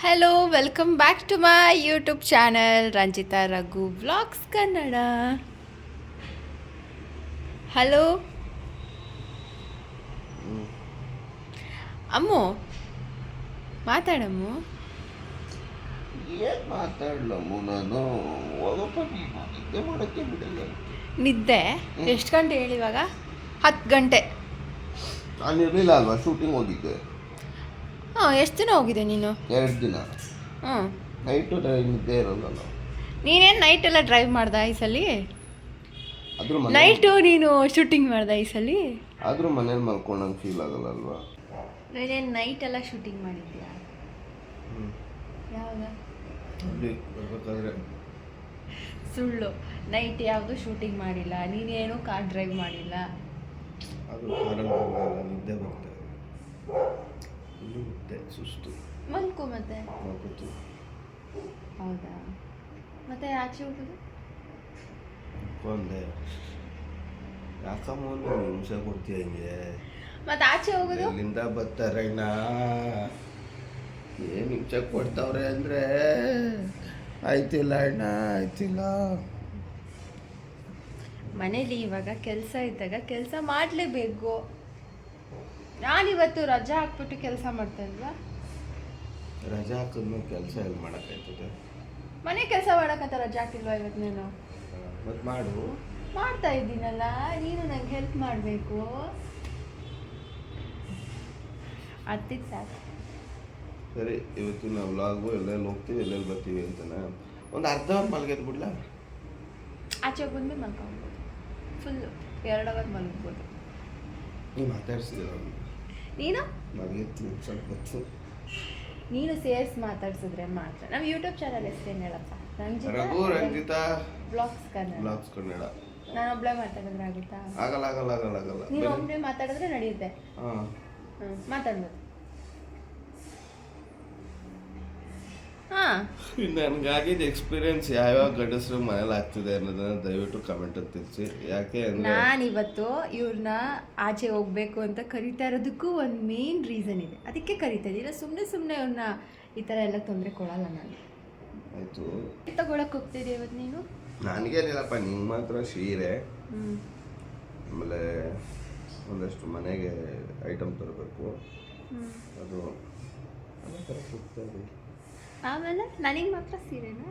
Hello welcome back to my YouTube channel Ranjitha Raghu vlogs Kannada hello Ammu ಮಾತಾಡಮ್ಮು ಏನ್ ಮಾತಾಡ್ಲಮ್ಮ ನಾನು ಹೋಗಪ್ಪ ನೀನು ನಿದ್ದೆ ಮಾಡೋಕ್ಕೆ ಬಿಡಲ್ಲ ನಿದ್ದೆ ಎಷ್ಟು ಗಂಟೆ ಹೇಳಿ ಇವಾಗ ಹತ್ತು ಗಂಟೆ ನಾನು ಇರಲಿಲ್ಲ ಅಲ್ವಾ ಶೂಟಿಂಗ್ ಹೋಗಿದ್ದೆ ಹಾಂ ಎಷ್ಟು ದಿನ ಹೋಗಿದೆ ನೀನು? ಎರಡು ದಿನ. ಹ್ಞೂ ನೈಟು ನಿದ್ದೆ ಇರೋಲ್ಲ ನೀನೇನು ನೈಟ್ ಎಲ್ಲ ಡ್ರೈವ್ ಮಾಡ್ದ ಈ ಸಲ? ಆದ್ರೂ ಮನೆ ನೈಟು ನೀನು ಶೂಟಿಂಗ್ ಮಾಡ್ದ ಈ ಸಲ? ಆದ್ರೂ ಮನೇಲಿ ಮಲ್ಕೊಂಡಂಗೆ ಫೀಲ್ ಆಗಲ್ಲ ಅಲ್ವಾ ನೀನೇನು ನೈಟ್ ಎಲ್ಲ ಶೂಟಿಂಗ್ ಮಾಡಿದ್ಯಾ? ಯಾವಾಗ? ಬರ್ಬೇಕಾದ್ರೆ. ಸುಳ್ಳು. ನೈಟ್ ಯಾವುದು ಶೂಟಿಂಗ್ ಮಾಡಿಲ್ಲ ನೀನೇನು ಕಾರ್ ಡ್ರೈವ್ ಮಾಡಿಲ್ಲ? ಅದು ಕಾರಲ್ಲಿ ನಿದ್ದೆ ಬರ್ತಾ ಇನ್ನು ನಿದ್ದೆ ಸುಸ್ತು ಮಲ್ಕು ಮತ್ತೆ ಮಾಡ್ಕೊತು ಹೌದಾ ಮತ್ತೆ ಆಚೆ ಹೋಗೋದು ಒಂದೇ ಯಾಕಮ್ಮ ಒಂದು ಹಿಂಸೆ ಕೊಡ್ತೀಯ ಹಿಂಗೆ ಮತ್ತೆ ಆಚೆ ಹೋಗೋದು ಬರ್ತಾರೆ ಬರ್ತಾರಣ್ಣ ಏನು ಹಿಂಸೆ ಕೊಡ್ತಾವ್ರೆ ಅಂದರೆ ಆಯ್ತಿಲ್ಲ ಅಣ್ಣ ಆಯ್ತಿಲ್ಲ ಮನೇಲಿ ಇವಾಗ ಕೆಲಸ ಇದ್ದಾಗ ಕೆಲಸ ಮಾಡಲೇಬೇಕು ನಾನಿವತ್ತು ರಜಾ ಹಾಕ್ಬಿಟ್ಟು ಕೆಲಸ ಮಾಡ್ತಾ ಇಲ್ವಾ? ರಜಾ ಹಾಕಿದ್ಮೇಲೆ ಕೆಲಸ ಎಲ್ಲಿ ಮಾಡೋಕ್ಕಾಯ್ತದೆ? ಮನೆ ಕೆಲಸ ಮಾಡೋಕ್ಕಂತ ರಜಾ ಹಾಕಿಲ್ವಾ ಇವತ್ತು ನೀನು? ಮತ್ತು ಮಾಡು. ಮಾಡ್ತಾ ಇದ್ದೀನಲ್ಲ ನೀನು ನಂಗೆ ಹೆಲ್ಪ್ ಮಾಡಬೇಕು. ಅತ್ತಿಗೆ ಸಾಕು. ಸರಿ ಇವತ್ತು ನಾವು ವ್ಲಾಗು ಎಲ್ಲೆಲ್ಲಿ ಹೋಗ್ತೀವಿ ಎಲ್ಲೆಲ್ಲಿ ಬರ್ತೀವಿ ಅಂತಾನೆ. ಒಂದು ಅರ್ಧ ಅವರ್ ಮಲಗಿದ್ ಬಿಡ್ಲ? ಆಚೆ ಬಂದು ಮಲ್ಕೊಬೋದು ಫುಲ್ಲು ಎರಡು ಅವರ್ ಮಲಗ್ಬೋದು. ನೀವು ಮಾತಾಡ್ಸಿದ್ದೀರ ನೀನು? ನೀನು ಸೇರ್ಸ್ ಮಾತಾಡ್ಸಿದ್ರೆ ಮಾತ್ರ. ನಮ್ಮ ಯೂಟ್ಯೂಬ್ ಚಾನಲ್ ಹೆಸರೇನು ಹೇಳಪ್ಪ? ರಂಜಿತಾ? ಬ್ಲಾಗ್ಸ್ ಕನ್ನಡ. ಕನ್ನಡ. ನಾನು ಒಬ್ಳೆ ಮಾತಾಡಿದ್ರೆ ಆಗುತ್ತಾ? ಆಗಲ್ಲ ಆಗಲ್ಲ ಆಗಲ್ಲ ಆಗಲ್ಲ. ನೀವು ಒಬ್ಬನೇ ಮಾತಾಡಿದ್ರೆ ನಡೆಯುತ್ತೆ. ಮಾತಾಡ್ಬೋದು. ನನಗಾಗಿದ್ದ ಎಕ್ಸ್ಪೀರಿಯನ್ಸ್ ಯಾವ್ಯಾವ ಗಂಡಸರು ಮನೇಲಿ ಆಗ್ತಿದೆ ಅನ್ನೋದನ್ನ ದಯವಿಟ್ಟು ಕಮೆಂಟ್ ಅಲ್ಲಿ ತಿಳಿಸಿ. ಯಾಕೆ ನಾನು ಇವತ್ತು ಇವ್ರನ್ನ ಆಚೆ ಹೋಗ್ಬೇಕು ಅಂತ ಕರಿತಾ ಇರೋದಕ್ಕೂ ಒಂದು ಮೇನ್ ರೀಸನ್ ಇದೆ. ಅದಕ್ಕೆ ಕರಿತಾ ಇದ್ದೀರ ಸುಮ್ಮನೆ ಸುಮ್ಮನೆ ಅವ್ರನ್ನ ಈ ಥರ ಎಲ್ಲ ತೊಂದರೆ ಕೊಡಲ್ಲ ನಾನು. ಆಯ್ತು. ತಗೊಳಕ್ ಹೋಗ್ತಿದ್ದೆ ಇವತ್ತು ನೀನು? ನನಗೇನಿಲ್ಲಪ್ಪ ನಿಂಗೆ ಮಾತ್ರ ಸೀರೆ. ಹ್ಞೂ ಆಮೇಲೆ ಒಂದಷ್ಟು ಮನೆಗೆ ಐಟಮ್ ತರಬೇಕು. ಅದು. ಅದೇ ಥರ ಕೂಗ್ತದೆ. ಆಮೇಲೆ ನನಗೆ ಮಾತ್ರ ಸೀರೆನಾ?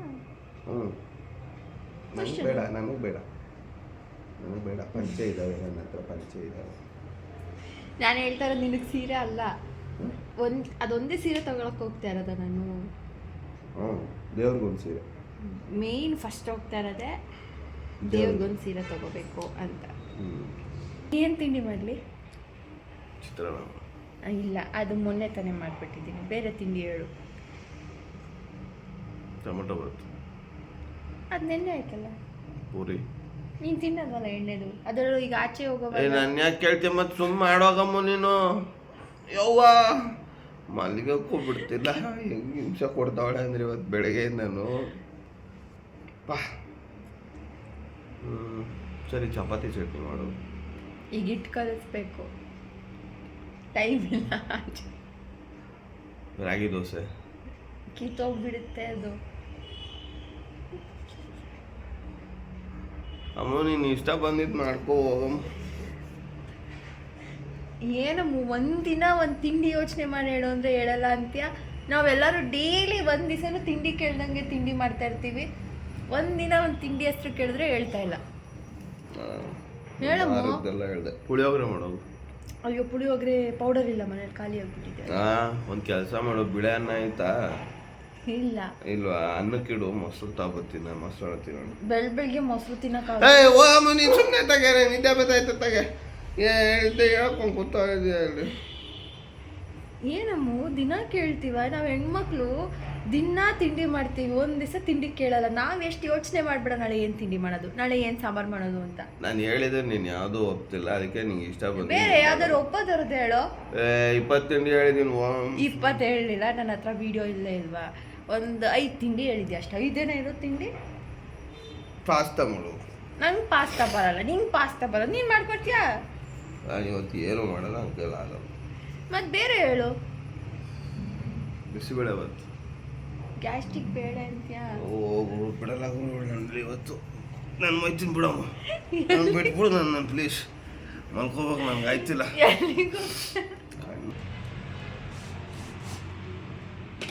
ಹ್ಞೂ ನನಗೆ ಬೇಡ ನನಗೆ ಬೇಡ. ನನಗೆ ಬೇಡ. ಪಂಚೆ ಇದ್ದಾವೆ ನನ್ನ ಹತ್ರ ಪಂಚೆ ಇದ್ದಾವೆ ನಾನು ಹೇಳ್ತಾ ಇರೋದು ನಿನಗೆ ಸೀರೆ ಅಲ್ಲ. ಒಂದು ಅದೊಂದೇ ಸೀರೆ ತಗೊಳಕ್ಕೆ ಹೋಗ್ತಾ ಇರೋದ ನಾನು? ಹ್ಞೂ ದೇವ್ರಿಗೊಂದು ಸೀರೆ. ಮೇಯ್ನ್ ಫಸ್ಟ್ ಹೋಗ್ತಾ ಇರೋದೇ ದೇವ್ರಿಗೊಂದು ಸೀರೆ ತಗೋಬೇಕು ಅಂತ. ಏನು ತಿಂಡಿ ಮಾಡಲಿ? ಚಿತ್ರಾನ್ನ. ಇಲ್ಲ ಅದು ಮೊನ್ನೆ ತಾನೇ ಮಾಡಿಬಿಟ್ಟಿದ್ದೀನಿ. ಬೇರೆ ತಿಂಡಿ ಹೇಳು. ಟೊಮೊಟೊ ಬರುತ್ತೆ. ಅದು ನೆನ್ನೆ ಆಯ್ತಲ್ಲ? ಪೂರಿ. ನೀನು ತಿನ್ನೋದಲ್ಲ ಎಣ್ಣೆದು ಅದರಲ್ಲೂ ಈಗ ಆಚೆ ಏ ನಾನು ಯಾಕೆ ಕೇಳ್ತೀನಿ ಮತ್ತೆ ಸುಮ್ಮ ಮಾಡೋಗಮ್ಮ ನೀನು? ಯವ್ವ! ಮಲ್ಲಿಗೆ ಬಿಡ್ತಿಲ್ಲ. ಹೆಂಗೆ ಹಿಂಸೆ ಕೊಡ್ತಾವಳೆ ಅಂದ್ರೆ ಇವತ್ತು ಬೆಳಗ್ಗೆ ನಾನು. ಪಾ. ಹ್ಮ್. ಸರಿ ಚಪಾತಿ ಚಟ್ನಿ ಮಾಡು. ಈಗ ಇಟ್ಟು ಕಲಿಸ್ಬೇಕು. ಟೈಮ್ ಇಲ್ಲ. ರಾಗಿ ದೋಸೆ. ಕಿತ್ತೋಗ್ಬಿಡುತ್ತೆ ಅದು. ಅಮ್ಮ ನೀನು ಇಷ್ಟ ಬಂದಿದ್ದು ಮಾಡ್ಕೋ. ಹೋಗಮ್ಮ ಏನಮ್ಮ ಒಂದಿನ ಒಂದು ತಿಂಡಿ ಯೋಚನೆ ಮಾಡಿ ಹೇಳು ಅಂದರೆ ಹೇಳಲ್ಲ ಅಂತ್ಯ? ನಾವೆಲ್ಲರೂ ಡೈಲಿ ಒಂದು ದಿವಸನೂ ತಿಂಡಿ ಕೇಳ್ದಂಗೆ ತಿಂಡಿ ಮಾಡ್ತಾ ಇರ್ತೀವಿ. ಒಂದಿನ ಒಂದು ತಿಂಡಿ ಹೆಸರು ಕೇಳಿದ್ರೆ ಹೇಳ್ತಾ ಇಲ್ಲ. ಹೇಳಮ್ಮ. ಹೇಳ್ದೆ. ಪುಳಿಯೋಗರೆ ಮಾಡೋದು ಅಯ್ಯೋ ಪುಳಿಯೋಗರೆ ಪೌಡರ್ ಇಲ್ಲ ಮನೇಲಿ ಖಾಲಿ ಆಗ್ಬಿಟ್ಟಿದೆ. ಒಂದು ಕೆಲಸ ಮಾಡು ಬಿಳೆ ಅನ್ನ ಆಯ್ತಾ? ಇಲ್ಲ. ಇಲ್ವಾ? ಅನ್ನಕ್ಕಿಡು ಮೊಸರು ತಗೋತೀನ ಮೊಸರು ತಿನ್ನೋಣ. ಬೆಳ್ ಬೆಳಿಗ್ಗೆ ಮೊಸರು ತಿನ್ನಕ ಏಯ್ ಓ ಅಮ್ಮ ನೀನು ಸುಮ್ಮನೆ ತಗೆ ನಿದ್ದೆ ಬತ್ತಾಯ್ತು ತಗೆ. ಹೇಳ್ದೆ ಹೇಳ್ಕೊಂಡು ಕೂತಾ ಇದೆಯಾ ಅಲ್ಲಿ. ಏನಮ್ಮ ದಿನ ಕೇಳ್ತೀವ? ನಾವು ಹೆಣ್ಮಕ್ಳು ದಿನ ತಿಂಡಿ ಮಾಡ್ತೀವಿ ಒಂದ್ ದಿವಸ ತಿಂಡಿ ಕೇಳಲ್ಲ. ನಾವ್ ಎಷ್ಟು ಯೋಚನೆ ಮಾಡ್ಬೇಡ ನಾಳೆ ಏನ್ ತಿಂಡಿ ಮಾಡೋದು? ನಾಳೆ ಏನ್ ಸಾಂಬಾರ್ ಮಾಡೋದು ಅಂತ. ನಾನು ಹೇಳಿದ್ರೆ ನೀನು ಯಾವುದೂ ಒಪ್ತಿಲ್ಲ ಅದಕ್ಕೆ ನಿಂಗೆ ಇಷ್ಟ ಬಂದ ಬೇರೆ ಯಾವ್ದಾದ್ರು ಒಪ್ಪೋದವ್ರದ್ದು ಹೇಳೋ? ಇಪ್ಪತ್ತು ತಿಂಡಿ ಹೇಳಿದೀನಿ ಇಪ್ಪತ್ತು ಹೇಳಿಲ್ಲ ನನ್ನ ಹತ್ರ ವಿಡಿಯೋ ಇಲ್ಲೇ ಇಲ್ವಾ? ಒಂದು ಐದು ತಿಂಡಿ ಹೇಳಿದ್ದೆ ಅಷ್ಟು? ಐದೇನೇ ಇರೋ ತಿಂಡಿ? ಪಾಸ್ತಾ ಮಾಡು. ನಂಗೆ ಪಾಸ್ತಾ ಬರಲ್ಲ. ನಿಂಗೆ ಪಾಸ್ತಾ ಬರಲ್ಲ. ನೀನು ಮಾಡ್ಕೊಡ್ತೀಯಾ? ನಾನು ಇವತ್ತು ಏನು ಮಾಡಲ್ಲ ಅಂಕಲ್ ಆಗಲ್ಲ ಮತ್ತೆ ಬೇರೆ ಹೇಳು. ಬಿಸಿಬೇಳೆ ಬಾತ್. ಗ್ಯಾಸ್ಟ್ರಿಕ್ ಬೇಡ ಅಂತ್ಯಾ? ಹೋಗು ಬಿಡಲ್ಲ ನನಗೆ ಇವತ್ತು. ನಾನು ಮೈತೀನಿ ಬಿಡಮ್ಮ. ನಾನು ಬಿಟ್ಬಿಡು ನನ್ನ ನಾನು ಪ್ಲೀಸ್ ಮಲ್ಕೋಬೇಕು ನಂಗೆ ಆಯ್ತಿಲ್ಲ.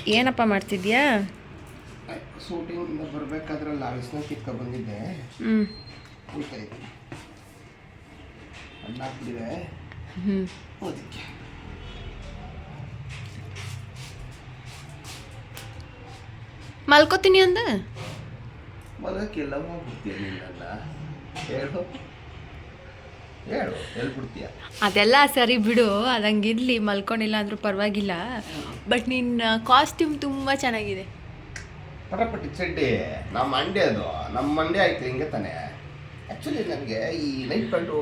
ಏನಪ್ಪ ಮಾಡ್ತಿದ್ಯಾ? ಶೂಟಿಂಗಿಂದ ಬರಬೇಕಾದ್ರೆ ಲಾರಿಸ್ನ ಕಿತ್ಕೊ ಬಂದಿದ್ದೆ. ಹ್ಞೂ ಊಟ ಅಣ್ಣ ಹಾಕ್ಬಿಟ್ಟಿದೆ. ಹ್ಞೂ ಅದಕ್ಕೆ ಮಲ್ಕೋತೀನಿ ಅಂದ? ಮಗಕ್ಕೆಲ್ಲ ಹೋಗ್ಬಿಡ್ತೀನಿ ಅಲ್ಲ ಹೇಳು. ಹೇಳು ಹೇಳ್ಬಿಡ್ತೀಯ. ಬಿಡ್ತೀಯ ಅದೆಲ್ಲ ಸರಿ ಬಿಡು ಅದಂಗಿರ್ಲಿ ಮಲ್ಕೊಂಡಿಲ್ಲ ಅಂದ್ರೂ ಪರವಾಗಿಲ್ಲ. ಬಟ್ ನಿನ್ನ ಕಾಸ್ಟ್ಯೂಮ್ ತುಂಬ ಚೆನ್ನಾಗಿದೆ. ಪಟಪಟಿ ಚಡ್ಡಿ ನಮ್ಮ ಮಂಡ್ಯ ಅದು. ನಮ್ಮ ಮಂಡ್ಯ ಆಯ್ತು ಹಿಂಗೆ ತಾನೆ. ಆ್ಯಕ್ಚುಲಿ ನನಗೆ ಈ ಲೈಟ್ ಪ್ಯಾಂಟು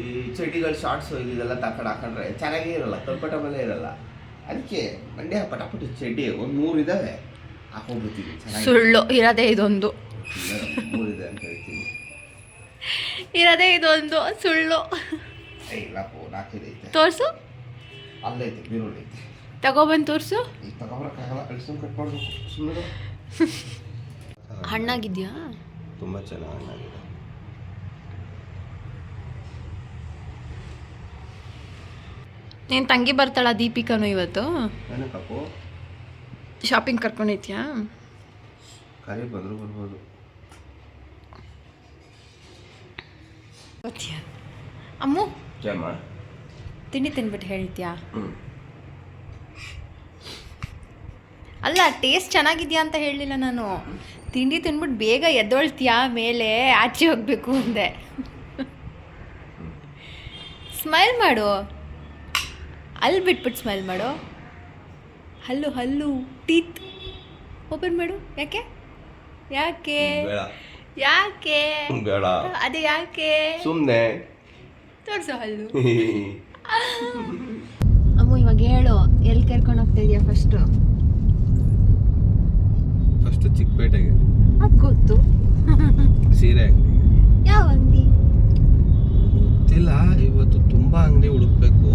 ಈ ಚಡ್ಡಿಗಳು ಶಾರ್ಟ್ಸ್ ಇದೆಲ್ಲ ತಕೊಂಡು ಹಾಕೊಂಡ್ರೆ ಚೆನ್ನಾಗೇ ಇರಲ್ಲ ಕಂಫರ್ಟಬಲೇ ಇರಲ್ಲ. ಅದಕ್ಕೆ ಮಂಡ್ಯ ಪಟಾಪಟಿ ಚಡ್ಡಿ ಒಂದು ಮೂರು ಇದ್ದಾವೆ ಹಾಕೊಂಡ್ಬಿಡ್ತೀನಿ ಚೆನ್ನಾಗಿ. ಸುಳ್ಳು ಇರೋದೇ ಇದೊಂದು. ಮೂರಿದೆ ಅಂತ ಇರೋದೇ ಇದೊಂದು ಸುಳ್ಳು. ತೋರಿಸು. ಅಲ್ಲೈತೆ ಬೀರುಳ್ಳಿ ಐತೆ. ತಗೊಬಂದು ತೋರಿಸು. ಹಣ್ಣಾಗಿದ್ಯಾ? ತುಂಬ ಚೆನ್ನಾಗಿದೆ ನೀನು ತಂಗಿ ಬರ್ತಾಳ ದೀಪಿಕಾನು ಇವತ್ತು? ಶಾಪಿಂಗ್ ಕರ್ಕೊಂಡೈತ್ಯಾ ಕರಿ ಬಂದರೂ ಬರ್ಬೋದು. ಗೊತ್ತ್ಯಾ? ಅಮ್ಮು ಜಮ್ಮ ತಿಂಡಿ ತಿನ್ಬಿಟ್ಟು ಹೇಳ್ತೀಯಾ ಅಲ್ಲ ಟೇಸ್ಟ್ ಚೆನ್ನಾಗಿದ್ಯಾ ಅಂತ ಹೇಳಲಿಲ್ಲ ನಾನು. ತಿಂಡಿ ತಿನ್ಬಿಟ್ಟು ಬೇಗ ಎದ್ದೊಳ್ತೀಯಾ ಮೇಲೆ? ಆಚೆ ಹೋಗ್ಬೇಕು ಅಂದೆ. ಸ್ಮೈಲ್ ಮಾಡು. ಅಲ್ಲಿ ಬಿಟ್ಬಿಟ್ಟು ಸ್ಮೈಲ್ ಮಾಡು. ಹಲ್ಲು ಹಲ್ಲು ಟೀತ್ ಓಪನ್ ಮಾಡು. ಯಾಕೆ? ಯಾಕೆ? ಯಾಕೆ? ಬೇಡ ಅದೇ ಯಾಕೆ? ಸುಮ್ಮನೆ ತೋರಿಸು ಹಲ್ಲು. ಅಮ್ಮ ಇವಾಗ ಹೇಳು ಎಲ್ಲಿ ಕರ್ಕೊಂಡು ಹೋಗ್ತಾ ಇದೆಯಾ ಫಸ್ಟು ಫಸ್ಟು ಚಿಕ್ಕಪೇಟೆಗೆ. ಅದು ಗೊತ್ತು. ಸೀರೆ ಯಾವ ಅಂಗಡಿ? ಗೊತ್ತಿಲ್ಲ ಇವತ್ತು ತುಂಬ ಅಂಗಡಿ ಹುಡುಕ್ಬೇಕು.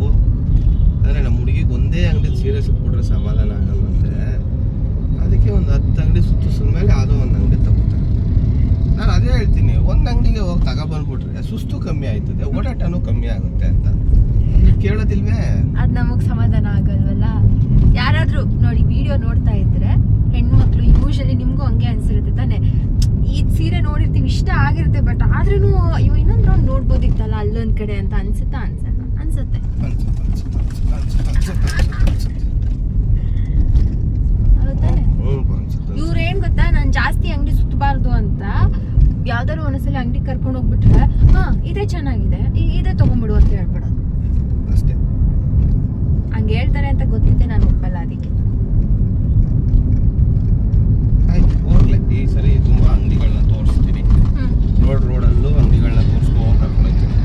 ಅಂದರೆ ನಮ್ಮ ಹುಡುಗಿಗೆ ಒಂದೇ ಅಂಗಡಿ ಸೀರೆ ಸಿಕ್ಬಿಟ್ರೆ ಸಮಾಧಾನ ಆಗಲ್ಲ ಅದಕ್ಕೆ ಒಂದು ಹತ್ತು ಅಂಗಡಿ ಸುತ್ತಿಸಿದ ಮೇಲೆ ಯಾವುದೋ ಒಂದು ಅಂಗಡಿ. ನಾನು ಅದೇ ಹೇಳ್ತೀನಿ ಒಂದು ಅಂಗಡಿಗೆ ಹೋಗಿ ತಗೊಬಂದ್ಬಿಟ್ರೆ ಸುಸ್ತು ಕಮ್ಮಿ ಆಯ್ತದೆ ಓಡಾಟನು ಕಮ್ಮಿ ಆಗುತ್ತೆ ಅಂತ. ಕೇಳೋದಿಲ್ವೇ? ಅದು ನಮಗೆ ಸಮಾಧಾನ ಆಗಲ್ವಲ್ಲ? ಯಾರಾದರೂ ನೋಡಿ ವಿಡಿಯೋ ನೋಡ್ತಾ ಇದ್ರೆ ಹೆಣ್ಮಕ್ಳು ಯೂಶಲಿ ನಿಮಗೂ ಹಂಗೆ ಅನ್ಸಿರುತ್ತೆ ತಾನೆ. ಈ ಸೀರೆ ನೋಡಿರ್ತೀವಿ ಇಷ್ಟ ಆಗಿರುತ್ತೆ ಬಟ್ ಆದ್ರೂ ಇವ್ ಇನ್ನೊಂದು ರೌಂಡ್ ನೋಡ್ಬೋದಿತ್ತಲ್ಲ ಅಲ್ಲೊಂದು ಕಡೆ ಅಂತ ಅನ್ಸುತ್ತಾ ಅನ್ಸಲ್ಲ? ಅನ್ಸುತ್ತೆ. ಇವ್ರೇನ್ ಗೊತ್ತಾ? ನಾನು ಜಾಸ್ತಿ ಅಂಗಡಿ ಸುತ್ತಬಾರ್ದು ಅಂತ ಯಾವ್ದಾದ್ರು ಒಂದ್ಸಲ ಅಂಗಡಿ ಕರ್ಕೊಂಡು ಹೋಗ್ಬಿಟ್ರೆ ಹಾ ಇದೇ ಚೆನ್ನಾಗಿದೆ. ಇದೇ ತಗೊಂಡ್ಬಿಡು ಅಂತ ಹೇಳ್ಬಿಡೋದು. ಅಷ್ಟೇ. ಹಂಗೆ ಹೇಳ್ತಾರೆ ಅಂತ ಗೊತ್ತಿದ್ದೆ ನಾನು ಒಪ್ಪಲ್ಲ ಅದಕ್ಕೆ ಆಯ್ತು ಹೋಗ್ಲಿ ಈ ಸರಿ ತುಂಬ ಅಂಗಡಿಗಳನ್ನ ತೋರಿಸ್ತೀನಿ ಹ್ಮ್ ರೋಡ್ ರೋಡಲ್ಲೂ ಅಂಗಡಿಗಳನ್ನ ತೋರಿಸ್ಕೊಂಡು ಕರ್ಕೊಂಡೋಗ್ತೀನಿ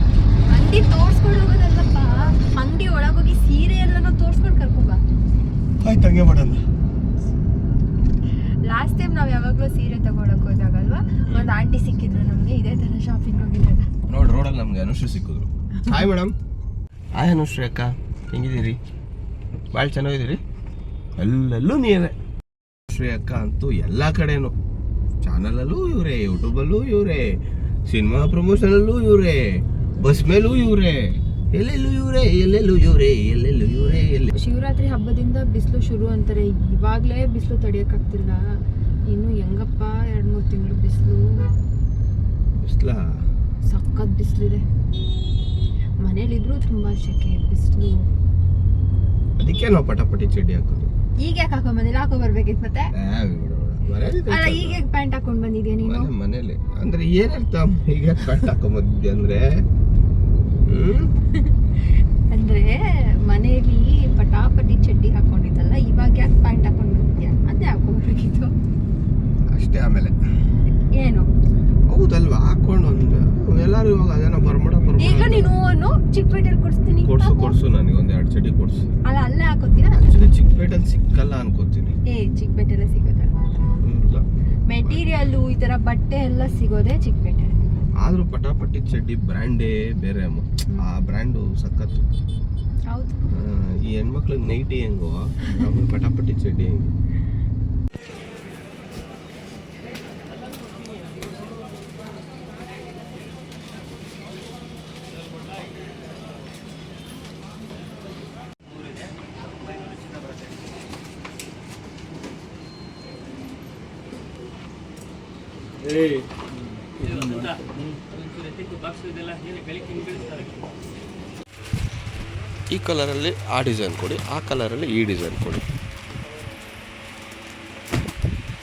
ಅಂಗಡಿ ತೋರ್ಸ್ಕೊಂಡು ಹೋಗೋದಲ್ಲಪ್ಪ ಅಂಗಡಿ ಒಳಗೋಗಿ ಸೀರೆ ಎಲ್ಲನೂ ತೋರ್ಸ್ಕೊಂಡು ಕರ್ಕೊಂಬ ಆಯ್ತು ಹಂಗೆ ಮಾಡೋಣ ಲಾಸ್ಟ್ ಟೈಮ್ ನಾವು ಯಾವಾಗಲೂ ಸೀರೆ ತಗೊಳಕ್ ಹೋದಾಗಲ್ವಾ ಒಂದು ಆಂಟಿ ಸಿಕ್ಕಿದ್ರು ನಮಗೆ ಇದೇ ಥರ ಶಾಪಿಂಗ್ ಹೋಗಿದ್ದಾಗ ನೋಡಿ ರೋಡಲ್ಲಿ ನಮಗೆ ಅನುಶ್ರೀ ಸಿಕ್ಕಿದ್ರು ಹಾಯ್ ಮೇಡಮ್ ಹಾಯ್ ಅನುಶ್ರೀ ಅಕ್ಕ. ಹೆಂಗಿದ್ದೀರಿ? ಭಾಳ ಚೆನ್ನಾಗಿದ್ದೀರಿ? ಎಲ್ಲೆಲ್ಲೂ ನೀವೇ. ಅನುಶ್ರೀ ಅಕ್ಕ ಅಂತೂ ಎಲ್ಲ ಕಡೆನೂ. ಚಾನಲಲ್ಲೂ ಇವರೇ ಯೂಟ್ಯೂಬಲ್ಲೂ ಇವರೇ ಸಿನಿಮಾ ಪ್ರಮೋಷನಲ್ಲೂ ಇವರೇ ಬಸ್ ಮೇಲೂ ಇವರೇ ಎಲ್ಲೆಲ್ಲೂ ಇವರೇ ಎಲ್ಲೆಲ್ಲೂ ಇವರೇ ಎಲ್ಲೆಲ್ಲೂ ಇವರೇ ಎಲ್ಲ ಶಿವರಾತ್ರಿ ಹಬ್ಬದಿಂದ ಬಿಸಿಲು ಶುರು ಅಂತಾರೆ. ಇವಾಗಲೇ ಬಿಸಿಲು ತಡಿಯೋಕ್ಕಾಗ್ತಿಲ್ಲ ಇನ್ನು ಹೆಂಗಪ್ಪ? ಎರಡು ಮೂರು ತಿಂಗಳು ಬಿಸಿಲು. ಬಿಸ್ಲಾ? ಸಖತ್ ಬಿಸಿಲಿದೆ. ಮನೇಲಿದ್ರು ತುಂಬಾ ಶೆಕೆ ಬಿಸಿಲು. ಅದಕ್ಕೆ ನಾವು ಪಟಾಪಟಿ ಚಡ್ಡಿ ಹಾಕೋದು. ಈಗ ಯಾಕೆ ಹಾಕೋ ಮನೇಲಿ ಹಾಕೋ ಬರ್ಬೇಕಿತ್ತು ಮತ್ತೆ? ಅಲ್ಲ. ಈಗ ಪ್ಯಾಂಟ್ ಹಾಕೊಂಡ್ ಬಂದಿದ್ಯಾ ನೀನು? ಮನೆ ಮನೇಲಿ. ಅಂದ್ರೆ ಏನರ್ಥ ಈಗ ಪ್ಯಾಂಟ್ ಹಾಕೊಂಬಂದಿದ್ದೆ ಅಂದ್ರೆ? ಹ್ಮ್? ಅಂದ್ರೆ ಮನೇಲಿ ಪಟಾಪಟಿ ಚಡ್ಡಿ ಹಾಕೊಂಡಿದ್ದಲ್ಲ ಇವಾಗ ಯಾಕೆ ಪ್ಯಾಂಟ್ ಹಾಕೊಂಡ್ ಬಂದಿದ್ಯಾ ಅದೇ ಹಾಕೊಂಡ್ಬೇಕಿತ್ತು ಅಷ್ಟೇ ಆಮೇಲೆ ಏನು ಹೌದಲ್ವಾ ಹಾಕೊಂಡು ಒಂದು ಎಲ್ಲಾರು ಇವಾಗ ಅದೇನೋ ಬರ್ಮಡ ಈಗ ಬರ್ಮಡ ನೀನು ಚಿಕ್ಕಪೇಟೆಲಿ ಕೊಡ್ಸ್ತೀನಿ. ಕೊಡ್ಸು ಕೊಡ್ಸು ನನಗೆ ಒಂದು ಎರಡು ಚಡಿ ಕೊಡ್ಸು. ಅಲ್ಲ ಅಲ್ಲೇ ಹಾಕೋತೀರಾ ಆಕ್ಚುಲಿ ಚಿಕ್ಕಪೇಟೆಲಿ ಸಿಕ್ಕಲ್ಲ ಅನ್ಕೋತೀನಿ. ಏ ಚಿಕ್ಕಪೇಟೆಲ್ಲ ಸಿಗೋದಲ್ಲ ಮೆಟೀರಿಯಲ್ಲು ಈ ಥರ ಬಟ್ಟೆ ಎಲ್ಲ ಸಿಗೋದೇ ಚಿಕ್ಕಪೇಟೆ ಆದರೂ ಪಟಾಪಟಿ ಚಡ್ಡಿ ಬ್ರ್ಯಾಂಡೇ ಬೇರೆ ಅಮ್ಮ. ಆ ಬ್ರ್ಯಾಂಡು ಸಖತ್ತು. ಹೌದು. ಈ ಹೆಣ್ಮಕ್ಳಿಗೆ ನೈಟಿ ಹೆಂಗೋ ನಮಗೆ ಪಟಾಪಟಿ ಚಡ್ಡಿ ಹೆಂಗೆ? ಈ ಕಲರಲ್ಲಿ ಆ ಡಿಸೈನ್ ಕೊಡಿ ಆ ಕಲರಲ್ಲಿ ಈ ಡಿಸೈನ್ ಕೊಡಿ.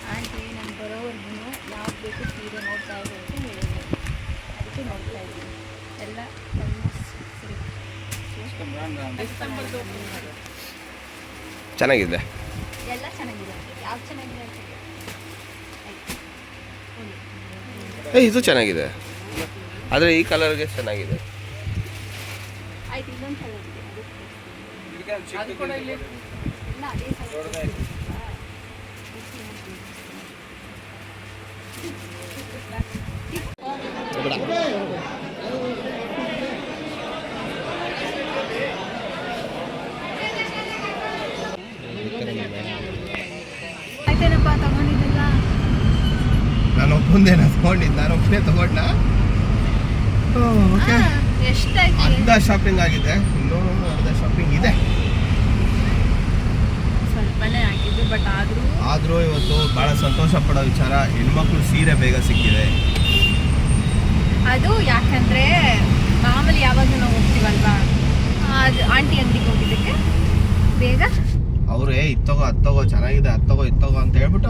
ಚೆನ್ನಾಗಿದೆ. ಎಲ್ಲ ಚೆನ್ನಾಗಿದೆ. ಯಾವ ಬೇಕು ಸೀರೆ ನೋಡ್ತಾ ಇರೋದು ಹೇಳಿದ್ರು ಅದಕ್ಕೆ ನೋಡ್ತಾ ಇದ್ದೀನಿ ಎಲ್ಲ almost ಸರಿ. ಚೆನ್ನಾಗಿದೆ ಎಲ್ಲ ಚೆನ್ನಾಗಿದೆ ಯಾವ್ದು ಚೆನ್ನಾಗಿದೆ ಅಂತ ಹೇಳಿ. ಆಯ್ತು. ಏ ಇದು ಚೆನ್ನಾಗಿದೆ. ಆದರೆ ಈ ಕಲರ್ಗೆ ಚೆನ್ನಾಗಿದೆ. ಆಯ್ತು ಇನ್ನೊಂದು ಕಲರ್ ಇದೆ ಅದು ತೋರಿಸ್ತೀನಿ. ಇಲ್ಲ ಅದೇ ಕಲರ್ ಆಯ್ತೇನಪ್ಪ ತಗೊಂಡಿದ್ದಲ್ಲ ಒಬ್ಬಂದೇ ತಗೊಂಡಿದ್ದು. ನಾನು ಒಬ್ಬನೇ ತಗೊಂಡ ಓಕೆ ಅರ್ಧ ಶಾಪಿಂಗ್ ಆಗಿದೆ. ಇನ್ನೂ ಅರ್ಧ ಶಾಪಿಂಗ್ ಇದೆ. ಆದ್ರೂ ಆದರೂ ಇವತ್ತು ಭಾಳ ಸಂತೋಷ ಪಡೋ ವಿಚಾರ. ಹೆಣ್ಮಕ್ಳು ಸೀರೆ ಬೇಗ ಸಿಕ್ಕಿದೆ. ಅದು ಯಾಕಂದ್ರೆ ಮಾಮೂಲಿ ಯಾವಾಗ ನಾವು ಹೋಗ್ತೀವಲ್ವಾ? ಅದು ಆಂಟಿ ಅಂಗಡಿಗೆ ಹೋಗಿದ್ದಕ್ಕೆ ಬೇಗ ಅವರೇ ಇತ್ತಗೋ ಅತ್ತಗೋ ಚೆನ್ನಾಗಿದೆ ಅತ್ತಗೋ ಇತ್ತಗೋ ಅಂತ ಹೇಳ್ಬಿಟ್ಟು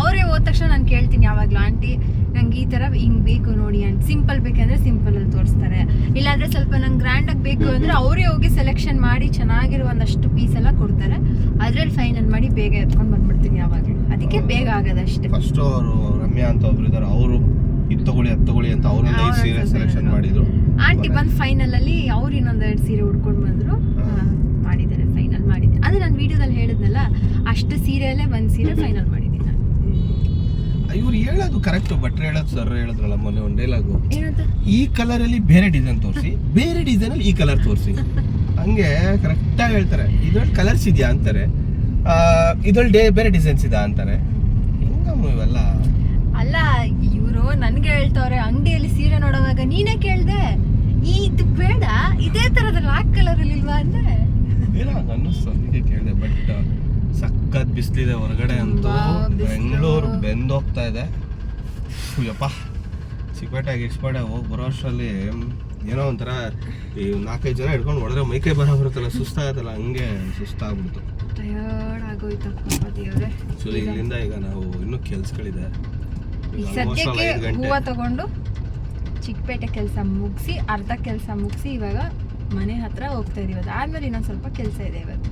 ಅವರೇ ಹೋದ ತಕ್ಷಣ ನಾನು ಕೇಳ್ತೀನಿ ಯಾವಾಗಲೂ ಆಂಟಿ ನಂಗೆ ಈ ಥರ ಹಿಂಗೆ ಬೇಕು ನೋಡಿ ಅಂತ ಸಿಂಪಲ್ ಬೇಕಂದ್ರೆ ಸಿಂಪಲ್ ಅಲ್ಲಿ ತೋರಿಸ್ತಾರೆ. ಇಲ್ಲಾಂದ್ರೆ ಸ್ವಲ್ಪ ನಂಗೆ ಗ್ರ್ಯಾಂಡಾಗಿ ಬೇಕು ಅಂದ್ರೆ ಅವರೇ ಹೋಗಿ ಸೆಲೆಕ್ಷನ್ ಮಾಡಿ ಚೆನ್ನಾಗಿರೋ ಒಂದಷ್ಟು ಪೀಸ್ ಎಲ್ಲ ಕೊಡ್ತಾರೆ. ಅದ್ರಲ್ಲಿ ಫೈನಲ್ ಮಾಡಿ ಬೇಗ ಎತ್ಕೊಂಡು ಬಂದ್ಬಿಡ್ತೀನಿ ಯಾವಾಗಲೂ. ಅದಕ್ಕೆ ಬೇಗ ಆಗೋದಷ್ಟೇ ಫಸ್ಟ್ ಅವರು ರಮ್ಯಾ ಅಂತ ಒಬ್ರು ಇದ್ದಾರೆ ಅವರು ಇದು ತಗೊಳ್ಳಿ ಅದು ತಗೊಳ್ಳಿ ಅಂತ ಅವ್ರೊಂದು ಸೀರೆ ಸೆಲೆಕ್ಷನ್ ಮಾಡಿದ್ರು. ಆಂಟಿ ಬಂದು ಫೈನಲ್ ಅಲ್ಲಿ ಅವ್ರು ಇನ್ನೊಂದೆರಡು ಸೀರೆ ಉಡ್ಕೊಂಡು ಬಂದ್ರು ಹಾ. ಹಾ, ಮಾಡಿದ್ದಾರೆ ಫೈನಲ್ ಮಾಡಿದ್ದೆ ಅದೇ ನಾನು ವಿಡಿಯೋದಲ್ಲಿ ಹೇಳಿದ್ನಲ್ಲ ಅಷ್ಟು ಸೀರೆಯಲ್ಲೇ ಒಂದು ಸೀರೆ ಫೈನಲ್ ಮಾಡಿದ್ದೀನಿ ನಾನು. ಇವ್ರು ಹೇಳೋದು ಕರೆಕ್ಟ್ ಭಟ್ರು ಹೇಳೋದು ಸರ್ ಹೇಳಿದ್ರಲ್ಲ ಮೊನ್ನೆ ಒಂದು ಡೈಲಾಗು ಏನಂತ? ಈ ಕಲರ್ ಅಲ್ಲಿ ಬೇರೆ ಡಿಸೈನ್ ತೋರಿಸಿ ಬೇರೆ ಡಿಸೈನ್ ಅಲ್ಲಿ ಈ ಕಲರ್ ತೋರಿಸಿ. ಹಂಗೆ ಕರೆಕ್ಟಾಗಿ ಹೇಳ್ತಾರೆ. ಇದ್ರಲ್ಲಿ ಕಲರ್ಸ್ ಇದೆಯಾ ಅಂತಾರೆ. ಇದ್ರಲ್ಲಿ ಡೇ ಬೇರೆ ಡಿಸೈನ್ಸ್ ಇದಾ ಅಂತಾರೆ. ಹೆಂಗಮ್ಮ ಇವೆಲ್ಲ? ಅಲ್ಲ ಇವರು ನನ್ಗೆ ಹೇಳ್ತಾವ್ರೆ ಅಂಗಡಿಯಲ್ಲಿ ಸೀರೆ ನೋಡೋವಾಗ ನೀನೇ ಕೇಳ್ದೆ ಈ ಇದು ಬೇಡ ಇದೇ ತರದ ರಾಕ್ ಕಲರ್ ಅಲ್ಲಿ ಇಲ್ವಾ ಅಂದೆ. ಏನೋ ಹಂಗ ಅನ್ನಿಸ್ತು ಅದಕ್ಕೆ ಕೇಳಿದೆ ಬಟ್ ಸಖತ್ ಬಿಸಿಲಿದೆ ಹೊರಗಡೆ ಅಂತೂ. ಬೆಂಗಳೂರು ಬೆಂದೋಗ್ತಾ ಇದೆ. ಯಪ್ಪ. ಚಿಕ್ಕಪೇಟೆಗೆ ಎಕ್ಸ್ಪೇಟೆ ಹೋಗಿ ಬರೋ ಅಷ್ಟರಲ್ಲಿ ಏನೋ ಒಂಥರ ಈ ನಾಲ್ಕೈದು ಜನ ಹಿಡ್ಕೊಂಡು ಹೊಡೆದ್ರೆ ಮೈಕೈ ಬರ ಬರುತ್ತಲ್ಲ ಸುಸ್ತಾಗತ್ತಲ್ಲ ಹಂಗೆ ಸುಸ್ತಾಗ್ಬಿಡ್ತು. ಸೊ ಇಲ್ಲಿಂದ ಈಗ ನಾವು ಇನ್ನೂ ಕೆಲ್ಸಗಳಿದೆ. ಸದ್ಯಕ್ಕೆ ಹೂವ ತಗೊಂಡು ಚಿಕ್ಕಪೇಟೆ ಕೆಲಸ ಮುಗಿಸಿ ಅರ್ಧ ಕೆಲಸ ಮುಗಿಸಿ ಇವಾಗ ಮನೆ ಹತ್ರ ಹೋಗ್ತಾ ಇದೀವಿ ಅದಾದ್ಮೇಲೆ ಇನ್ನೊಂದು ಸ್ವಲ್ಪ ಕೆಲಸ ಇದೆ ಇವತ್ತು.